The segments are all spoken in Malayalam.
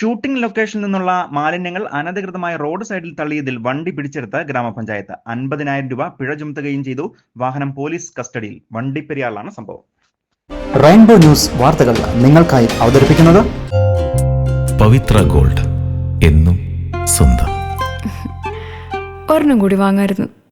ഷൂട്ടിംഗ് ലൊക്കേഷനിൽ നിന്നുള്ള മാലിന്യങ്ങൾ അനധികൃതമായ റോഡ് സൈഡിൽ തള്ളിയതിൽ വണ്ടി പിടിച്ചെടുത്ത ഗ്രാമപഞ്ചായത്ത്. അൻപതിനായിരം രൂപ പിഴ ചുമത്തുകയും ചെയ്തു. വാഹനം പോലീസ് കസ്റ്റഡിയിൽ. വണ്ടിപ്പെരിയാറിലാണ് സംഭവം. റെയിൻബോ ന്യൂസ് വാർത്തകൾ നിങ്ങൾക്കായി അവതരിപ്പിക്കുന്നത് പവിത്ര ഗോൾഡ് എന്നും സ്വന്തം. ഒരെണ്ണം കൂടി വാങ്ങായിരുന്നു.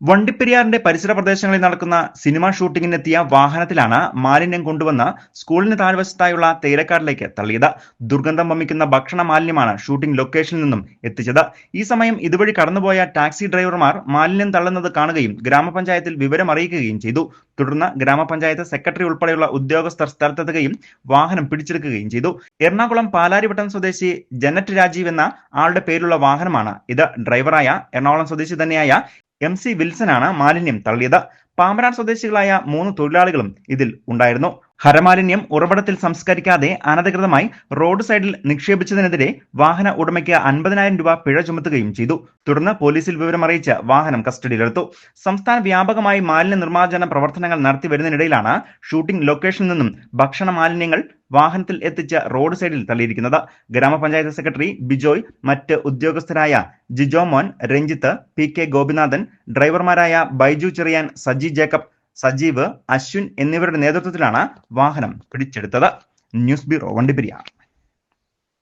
വണ്ടിപ്പെരിയാറിന്റെ പരിസര പ്രദേശങ്ങളിൽ നടക്കുന്ന സിനിമ ഷൂട്ടിങ്ങിനെത്തിയ വാഹനത്തിലാണ് മാലിന്യം കൊണ്ടുവന്ന് സ്കൂളിന് താഴ്വശത്തായുള്ള തേയിലക്കാടിലേക്ക് തള്ളിയത്. ദുർഗന്ധം വമിക്കുന്ന ഭക്ഷണ മാലിന്യമാണ് ഷൂട്ടിംഗ് ലൊക്കേഷനിൽ നിന്നും എത്തിച്ചത്. ഈ സമയം ഇതുവഴി കടന്നുപോയ ടാക്സി ഡ്രൈവർമാർ മാലിന്യം തള്ളുന്നത് കാണുകയും ഗ്രാമപഞ്ചായത്തിൽ വിവരം അറിയിക്കുകയും ചെയ്തു. തുടർന്ന് ഗ്രാമപഞ്ചായത്ത് സെക്രട്ടറി ഉൾപ്പെടെയുള്ള ഉദ്യോഗസ്ഥർ സ്ഥലത്തെത്തുകയും വാഹനം പിടിച്ചെടുക്കുകയും ചെയ്തു. എറണാകുളം പാലാരിവട്ടം സ്വദേശി ജനറ്റ് രാജീവ് എന്ന ആളുടെ പേരിലുള്ള വാഹനമാണ് ഇത്. ഡ്രൈവറായ എറണാകുളം സ്വദേശി തന്നെയായ എം സി വിൽസനാണ് മാലിന്യം തള്ളിയത്. പാമ്പനാർ സ്വദേശികളായ മൂന്ന് തൊഴിലാളികളും ഇതിൽ ഉണ്ടായിരുന്നു. ഹരമാലിന്യം ഉറവിടത്തിൽ സംസ്കരിക്കാതെ അനധികൃതമായി റോഡ് സൈഡിൽ നിക്ഷേപിച്ചതിനെതിരെ വാഹന ഉടമയ്ക്ക് അൻപതിനായിരം രൂപ പിഴ ചുമത്തുകയും ചെയ്തു. തുടർന്ന് പോലീസിൽ വിവരമറിയിച്ച് വാഹനം കസ്റ്റഡിയിലെടുത്തു. സംസ്ഥാന വ്യാപകമായി മാലിന്യ നിർമ്മാർജന പ്രവർത്തനങ്ങൾ നടത്തി വരുന്നതിനിടയിലാണ് ഷൂട്ടിംഗ് ലൊക്കേഷനിൽ നിന്നും ഭക്ഷണ മാലിന്യങ്ങൾ വാഹനത്തിൽ എത്തിച്ച് റോഡ് സൈഡിൽ തള്ളിയിരിക്കുന്നത്. ഗ്രാമപഞ്ചായത്ത് സെക്രട്ടറി ബിജോയ് മറ്റ് ഉദ്യോഗസ്ഥരായ ജിജോമോൻ രഞ്ജിത്ത് പി കെ ഗോപിനാഥൻ ഡ്രൈവർമാരായ ബൈജു ചെറിയാൻ സജി ജേക്കബ് സജീവ് അശ്വിൻ എന്നിവരുടെ നേതൃത്വത്തിലാണ് വാഹനം പിടിച്ചെടുത്തത്. News bureau Vandiperiyar.